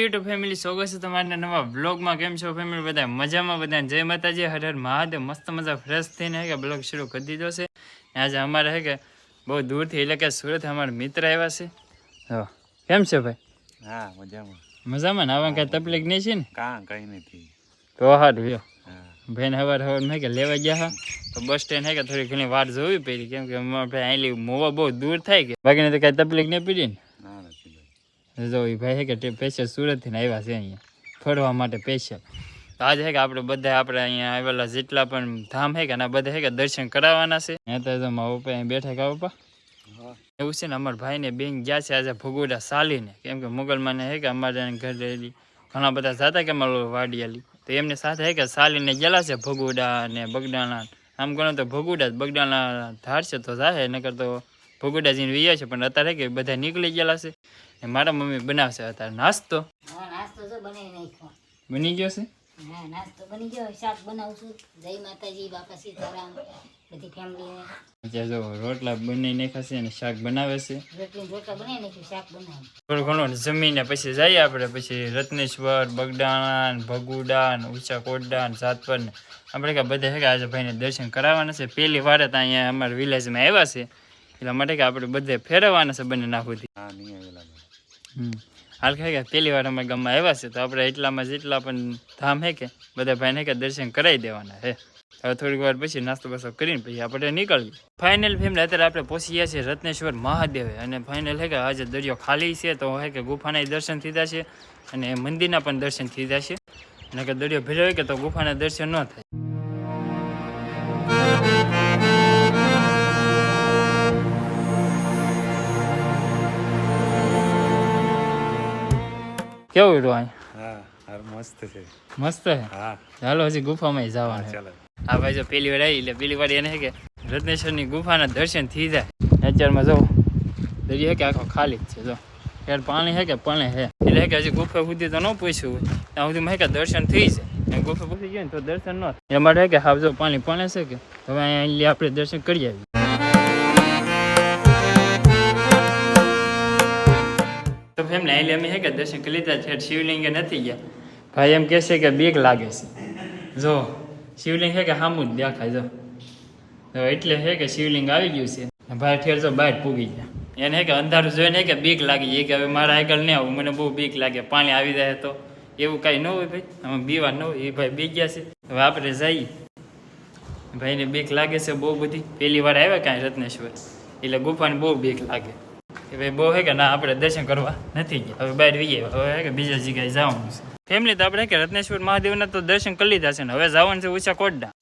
YouTube family સ્વાગત છે તમારા નવા બ્લોગમાં કેમ છો ફેમિલી બધા મજામાં બધા જય માતાજી. હર હર મહાદેવ. મસ્ત મજા ફ્રેશ થઈને હે કે બ્લોગ શરૂ કરી દીધો છે. આજે અમારે હે કે બહુ દૂરથી એટલે કે સુરત અમારા મિત્ર આવ્યા છે. હા કેમ છે ભાઈ? હા મજામાં. મજામાં ને? આવવા કાંઈ તકલીફ નહીં છે ને? કાં કઈ નથી તો હારું હા. ભાઈને હવાર હવાર મેં કે લેવા ગયા હા? તો બસ સ્ટેન્ડ હે કે થોડી ઘણી વાર જોવી પડી. કેમ કે અમારે ભાઈ અહીંલી મોવા બહુ દૂર થાય કે. બાકીને તો કાંઈ તકલીફ નહીં પડી ને? જો એ ભાઈ છે કે સ્પેશિયલ સુરતથી આવ્યા છે અહીંયા ફરવા માટે સ્પેશિયલ તો આજે છે કે આપણે બધા આપણે અહીંયા આવેલા જેટલા પણ ધામ છે કે એના બધા છે કે દર્શન કરાવવાના છે. ત્યાં તો મારા પપ્પા અહીં બેઠા કા પપ્પા? એવું છે ને અમારા ભાઈને બેન ગયા છે આજે ભગોડા સાલીને. કેમ કે મુગલમાને છે કે અમારે ઘર રહેલી ઘણા બધા જતા કે અમારે વાડિયાલી. તો એમની સાથે છે કે સાલીને ગયેલા છે ભગોડા ને બગડાના. આમ ગણો તો ભગોડા બગડાના ધાર છે તો જાહે નકર તો ભગુડાજીને વિયા છે પણ અત્યારે કે બધા નીકળી ગયેલા છે. ને મારા મમ્મી બનાવશે અત્યારે નાસ્તો. નાસ્તો તો બનાવી નાખ્યો. બની ગયો છે? હા નાસ્તો બની ગયો. શાક બનાવશું જય માતાજી બાપા સીતારામ બધી ફેમિલીને જો રોટલા બનાવી નાખ્યા છે અને શાક બનાવે છે. રોટલી રોટલા બનાવી નાખ્યું શાક બનાવ્યું. થોડું ઘણું જમીને પછી જઈએ આપણે પછી રત્નેશ્વર બગડાણા ને ભગુડા ને ઊંચા કોટડા ને સાતપર ને. આપણે કે બધા આજે ભાઈને દર્શન કરાવવાના છે. પહેલી વાર જ અહીંયા અમારા વિલેજમાં આવ્યા છે. એટલા માટે કે આપણે બધે ફેરવવાના છે બંને નાખુથી હાલ કે કે પહેલી વાર અમે ગામમાં આવ્યા છે તો આપણે એટલામાં જેટલા પણ ધામ હે કે, બધા ભાઈને કે દર્શન કરાવી દેવાના છે હવે થોડીક વાર પછી નાસ્તો બાસ્તો કરીને પછી આપણે નીકળીએ. ફાઇનલ ફેમિલી અત્યારે આપણે પહોંચી છીએ રત્નેશ્વર મહાદેવે અને ફાઇનલ હે કે આજે દરિયો ખાલી છે, તો હે કે ગુફાના દર્શન થીધા છે અને મંદિરના પણ દર્શન થીધા છે. અને કે દરિયો ભીડો હોય કે તો ગુફાના દર્શન ન થાય. કેવું રહ્યું અહીં? હા મસ્ત છે. મસ્ત? છે હા. ચાલો હજી ગુફામાં જવાનું. ચાલો. આ ભાઈ જો પેલી વાર આવી એટલે પેલી વાર એને કે રત્નેશ્વરની ગુફાના દર્શન થઈ જાય. નેચરમાં જો દરિયો કે આખો ખાલી જ છે જો. યાર પાણી હે કે પાણી હે? એટલે કે હજી ગુફા સુધી તો ન પૂછ્યું ત્યાં સુધીમાં મેં કે દર્શન થઈ જાય. ગુફા પૂછી ગયો ને તો દર્શન ન એ માટે કે હાવ જો પાણી પાણી છે કે હવે અહીંયા આપણે દર્શન કરી આવીએ. તો ફેમિલી અહીં અમે હે કે દર્શન કરી લીધા છે, શિવલિંગે નથી ગયા. ભાઈ એમ કહે છે કે બીક લાગે છે. જો, શિવલિંગ છે કે સામું જ દેખાય, જો. એટલે છે કે શિવલિંગ આવી ગયું છે. ભાઈ ઠેર જો બહાર પૂગી ગયા. એને કે અંધારું જોઈને કે બીક લાગી એ કે હવે મારા આગળ નહીં આવું, મને બહુ બીક લાગે. પાણી આવી જાય તો એવું કાંઈ ન હોય ભાઈ. અમે બીવા ન હોય, એ ભાઈ બી ગયા છે. હવે આપણે જઈએ. ભાઈને બીક લાગે છે બહુ બધી. પહેલી વાર આવ્યા કાંઈ રત્નેશ્વર. એટલે ગુફાને બહુ બીક લાગે. કે ભાઈ બહુ હે કે ના આપણે દર્શન કરવા નથી ગયા. હવે બહાર વહીએ હવે હે કે બીજા જગ્યાએ જવાનું છે. ફેમિલી તો આપણે હે કે રત્નેશ્વર મહાદેવના તો દર્શન કરી લીધા છે ને હવે જવાનું છે ઊંચા કોટડા.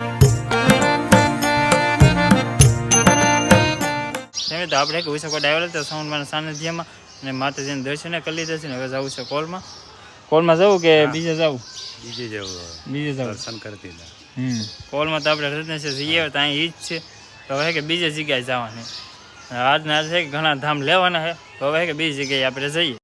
ફેમિલી તો આપણે હે કે ઊંચા કોટડા આવેલા તો સાઉન્ડમાં સાનિધ્યમાં અને માતાજીને દર્શન કરી લીધા છે ને હવે જવું છે કોલમાં. કોલમાં જવું કે બીજે જવું? બીજે જવું. બીજે જવું. દર્શન કરતી હતા હમ. કોલમાં તો આપણે રત્નેશ્વર જઈએ તો અહીં ઈ જ છે. તો હવે હે કે બીજી જગ્યાએ જવાની. આજના આજ છે ઘણા ધામ લેવાના છે. હવે કે બીજી જગ્યાએ આપણે જઈએ.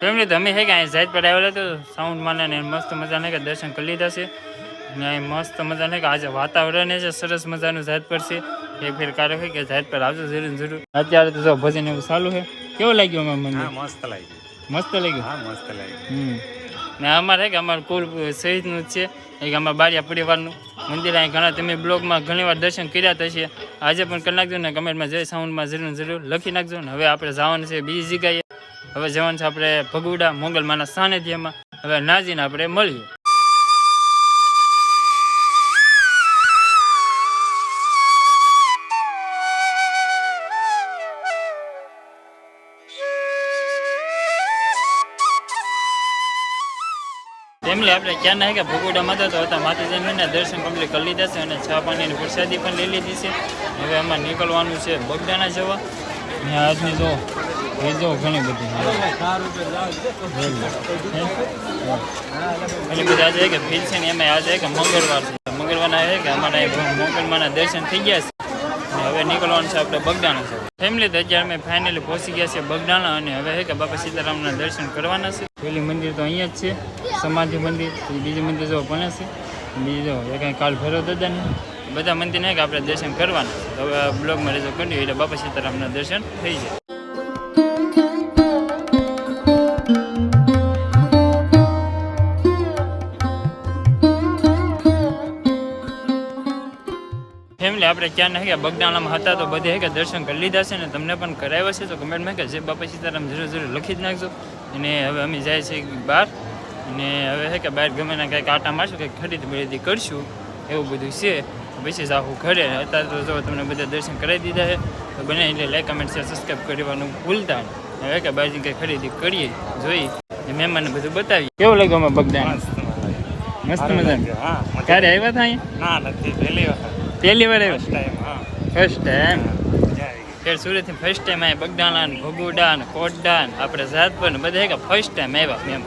ફેમિલી તમે હે કે અહીં જાત પર આવેલા તો સાઉન્ડ માને ને મસ્ત મજાને કે દર્શન કરી લીધા છે. ને અહીં મસ્ત મજાને કે આજે વાતાવરણ છે, સરસ મજાનું જાત પર છે. એક ફેર કાર્ય કે જાત પર આવજો જરૂર જરૂર. અત્યારે તો જો ભજન એવું ચાલુ છે. કેવું લાગ્યું મને? મસ્ત લાગી મસ્ત લાગ્યું? હા મસ્ત લાગ્યું. હમ. ને અમારે કે અમારું કુલ સહિતનું જ છે એક અમારા બારિયા પરિવારનું મંદિર. અહીં ઘણા તમે બ્લોગમાં ઘણી વાર દર્શન કર્યા થશે આજે પણ કરી નાખજો ને કમેન્ટમાં જય સાઉન્ડમાં જરૂર જરૂર લખી નાખજો ને. હવે આપણે જવાનું છે બીજી જગ્યાએ. હવે જવાનું છે આપણે ભગુડા મોગલમાના સાનિધ્યમાં. હવે નાજીને આપણે મળીએ. ફેમિલી આપણે ક્યાં ના કે ભગોડામાં તો હતા માતાજીના દર્શન કમ્પ્લીટ કરી લીધા છે અને ચા પાણીની પ્રસાદી પણ લઈ લીધી છે. હવે આમાં નીકળવાનું છે બગડાના જવા. અને આજની જો એ જો ઘણી બધી એટલે બધા આજે કે ભીડ છે ને એમાં આજે કે મંગળવાર છે. મંગળવારના એ કે અમારા મંગળવારના દર્શન થઈ ગયા છે. હવે નીકળવાનું છે આપણે બગડાણા છે ફેમિલી તો અત્યારે અમે ફાઇનલી પહોંચી ગયા છે બગડાણા અને હવે હે કે બાપા સીતારામના દર્શન કરવાના છે. પેલી મંદિર તો અહીંયા જ છે. સમાધિ મંદિર બીજું મંદિર જો પણ છે બીજું એ કાંઈ કાલ ફેરો દાદાને. બધા મંદિર નહીં આપણે દર્શન કરવાના. હવે બ્લોગમાં રહેજો કર્યું એટલે બાપા સીતારામના દર્શન થઈ જાય. ફેમિલી આપણે ક્યાં નહીં બગદાણામાં હતા તો બધે કે દર્શન કરી લીધા છે ને તમને પણ કરાવ્યા છે. તો કમેન્ટમાં કે જે બાપા સીતારામ જરૂર જરૂર લખી જ નાખજો. અને હવે અમે જાય છે બહાર અને હવે છે કે બહાર ગમે ને કંઈક આટા મારશું કંઈક ખરીદી બરીદી કરશું એવું બધું છે. પછી જાહું ઘરે. અત્યારે તો જો તમને બધા દર્શન કરાવી દીધા છે તો બને એટલે લાઈક કમેન્ટ શેર સબસ્ક્રાઈબ કરવાનું ભૂલતા નહીં હવે કે બહારથી કંઈ ખરીદી કરીએ જોઈ ને મહેમાનને બધું બતાવી કેવું લાગ્યું અમે બગદાણા? મસ્ત મજા ક્યારે આવ્યા હતા અહીંયા? ના નથી. પહેલી વાર. પહેલી વાર આવ્યા? ફર્સ્ટ ટાઈમ ફેર સુરતથી ફર્સ્ટ ટાઈમ આવ્યા બગદાણા ને ભગુડા ને કોટડા ને આપણે જાતપર ને બધા ફર્સ્ટ ટાઈમ આવ્યા મેમ.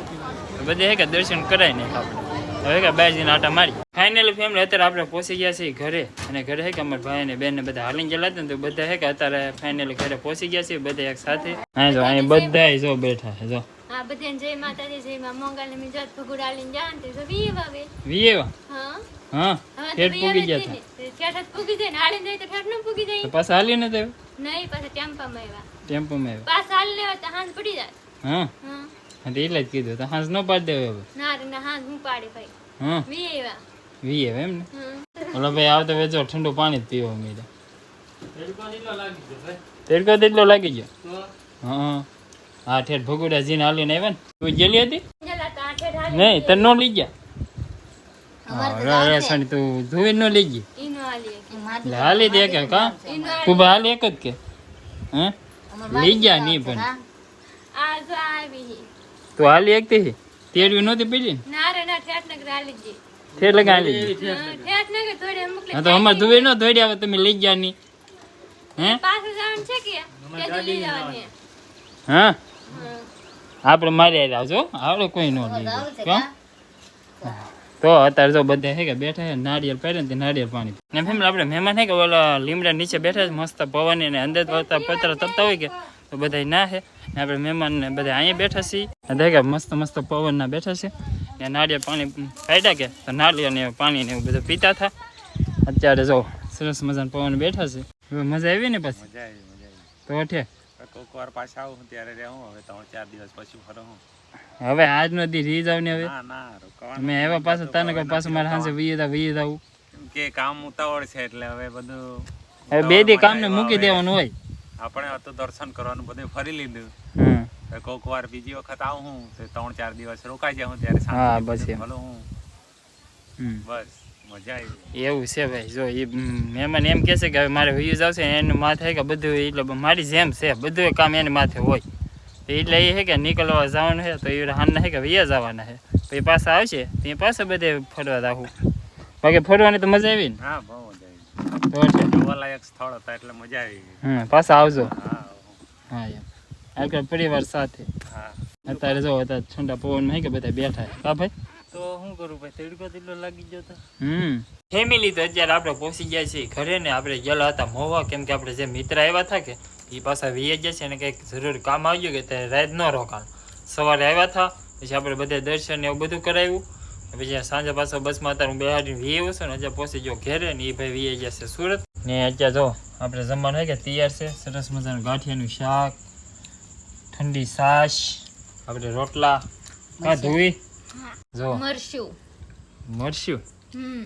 બધે હે કે દર્શન કરાય ને આપણે હવે કે બાર જઈને આટા મારી. ફાઇનલી ફેમિલી અત્યારે આપણે પહોંચી ગયા છીએ ઘરે. અને ઘરે હે કે અમારા ભાઈ અને બેન ને બધા હાલીને ગયેલા હતા ને તો બધા હે કે અત્યારે ફાઇનલી ઘરે પહોંચી ગયા છીએ બધા એક સાથે. હા જો અહીં બધા જો બેઠા છે જો. હા બધાને જય માતાજી જય માં મંગલ ને જાત ભગુડાલીને જાન તે તો વી વાવે વીએ વા હા. હા હવે તો ઠેઠ વી પૂગી આવે ગયા જ હતા. ને. ઠેઠ જ પૂગી જાય ને. હાલીને જાય તો ઠેઠ ન પૂગી તો જાય પાછા હાલી ને તો નહીં પાછા ટેમ્પામાં આવ્યા. ટેમ્પોમાં આવ્યા. પાછા હાલ લેવા તો હાંસ પડી જાય. હા. હા. હા તો એટલે જ કીધું તો. હાંસ ન પાડી દેવો હવે. ના રે ના હાંસ હું પાડી ભાઈ. હા? વી આવ્યા વીએ એમ ને? ઓલો ભાઈ આવતો વેચો ઠંડુ પાણી જ પીવો તો તેડકો તેટલો લાગી ગયો હા હા. ઠેઠ ભગુડા જીને હાલીને આવ્યા ને? તું ગયેલી હતી? નહીં તને નો લઈ ગયા. સાણી તું ધોઈ ન લઈ ગઈ? એટલે હાલી દે કે કા? ખૂબ તું હાલી. એક જ કે? હે? લઈ ગયા નહીં પણ. આ આવી તું હાલી એક થી તેડવી નહોતી પીડી ને ના રે ના ઠેઠ નગર હાલી જ જઈ ઠેઠ લગા હાલી ગઈ? હા, ઠેઠ નગર થોડે મોકલે હા તો અમારે ધોઈ ન ધોઈ આવે તમે લઈ ગયા ની હે? પાછું જવાનું છે કે? લઈ જવાની? હા? હા. આપણે મારી આવી આવજો આપણે કોઈ ન લઈ કા? તો અત્યારે જો બધા હે કે બેઠા છે નારિયેળ પહેરે ને નાળિયેર નારિયેળ પાણી ને ફેમિલી આપણે મહેમાન હે કે ઓલા લીમડા નીચે બેઠા છે મસ્ત પવન અને અંદર પતરા તપતા હોય કે? તો બધા ના હે. ને આપણે મહેમાન ને બધા અહીંયા બેઠા છીએ. દેખા મસ્ત મસ્ત પવન ના બેઠા છે. ને નારિયેળ પાણી કાઢ્યા કે? તો નારિયેળ ને પાણી ને એવું બધું પીતા હતા. અત્યારે જો સરસ મજાના પવન બેઠા છે. મજા આવી ને પછી? તો અઠે. કોઈક વાર પાછા આવું ત્યારે રહેવું. હવે ત્રણ ચાર દિવસ પછી ફરું હું. હવે આજનો દી રી જાવ ને હવે? ના ના મેં એવા પાછા તને કહું પાછું મારે સાંજે વીએ તા વીએ કે કામ ઉતાવળ છે એટલે હવે બધું હવે બે દી કામ ને મૂકી દેવાનું હોય. આપણે તો દર્શન કરવાનું બધું ફરી લીધું. કોઈક વાર બીજી વખત આવું હું તો ત્રણ ચાર દિવસ રોકાઈ જાઉં ત્યારે હા, બસ હું. બસ મજા આવી એવું છે ભાઈ જો એ મહેમાન એમ કે છે કે હવે મારે વ્યૂઝ આવશે એનું માથે કે બધું એટલે મારી જેમ છે બધું કામ એની માથે હોય. એટલે એ છે કે નીકળવા જવાનું છે તો એ હાલના છે કે વૈયા આવવાના છે. પછી પાછા આવશે તો એ પાછા બધે ફરવા રાખું બાકી ફરવાની તો મજા આવી ને? હા જોવાલાયક સ્થળ હતા એટલે મજા આવી પાછા આવજો. હા હા પરિવાર સાથે. હા. અત્યારે જો હતા ઠંડા પવન કે બધા બેઠા. કા ભાઈ? તો શું કરું ભાઈ? તેડકો તેટલો લાગી ગયો તો. હમ. ફેમિલી તો અત્યારે આપણે પહોંચી ગયા છીએ ઘરે ને આપણે ગયેલા હતા મોવા. કેમ કે આપણે જે મિત્ર આવ્યા હતા કે એ પાછા વીએ ગયા છે ને કંઈક જરૂર કામ આવ્યું કે ત્યારે રાત ન રોકાણ. સવારે આવ્યા હતા પછી આપણે બધે દર્શન એવું બધું કરાવ્યું. પછી સાંજે પાછો બસમાં અત્યારે હું બેહાડીને વીએ આવ્યો છું ને અત્યારે પહોંચી ગયો ઘેરે ને એ ભાઈ ગયા છે સુરત. ને અત્યારે જો આપણે જમવાનું હોય કે તૈયાર છે? સરસ મજાનું ગાંઠિયાનું શાક ઠંડી છાશ આપણે રોટલા. કા ધોઈ. જો. મરશું મરશું હમ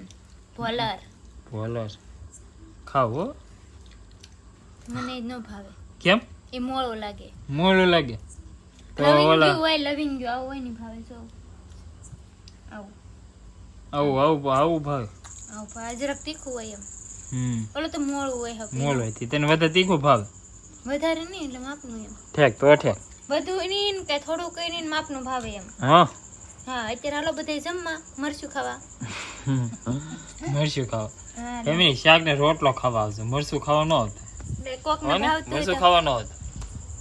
ભોલર ભોલર ખાવ મને ન ભાવે. કેમ? એ મોળો લાગે. મોળો લાગે. તો ઓલા લવિંગ આવું હોય ને ભાવે જો. આવું. આવું આવું આવું ભાવ. આવું ભાવ. જરાક તીખું હોય એમ. હમ. ઓલો તો મોળું હોય હવે. મોળું હોય તને વધારે તીખું ભાવ? વધારે નહીં એટલે માપનું એમ. ઠેક તો ઠેક બધું નહીં કે થોડું કઈ નહીં માપનું ભાવે એમ. હા. હા અત્યારે હાલો બધા જમવા. મરચું ખાવા. મરચું ખાવા. એમની શાક ને રોટલો ખાવા આવશે. મરચું ખાવા ન આવતું. કોક ને મરચું ખાવા ન આવતું.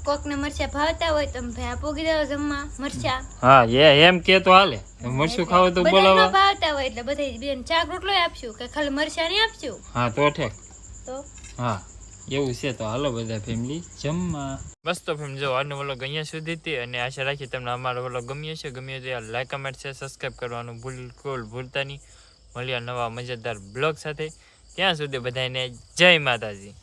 કોકને મરચા ભાવતા હોય તો ભાઈ પોગી દેવા જમવા મરચા. હા એ એમ કે તો હાલે. મરચું ખાવ તો બોલાવો. ભાવતા હોય એટલે બધાય બેન ચાક રોટલો આપશું કે ખાલી મરચા નહીં આપશું? હા તો ઠેક. તો? હા એવું છે તો હાલો બધા ફેમિલી જમવા. બસ તો ફેમિલી જો આજનો વ્લોગ અહીંયા સુધી હતી અને આશા રાખી તમને અમારો વ્લોગ ગમ્યો છે ગમ્યો તો લાઈક કમેન્ટ છે સબસ્ક્રાઈબ કરવાનું બિલકુલ ભૂલતા નહીં મળ્યા નવા મજેદાર બ્લોગ સાથે. ત્યાં સુધી બધાને જય માતાજી.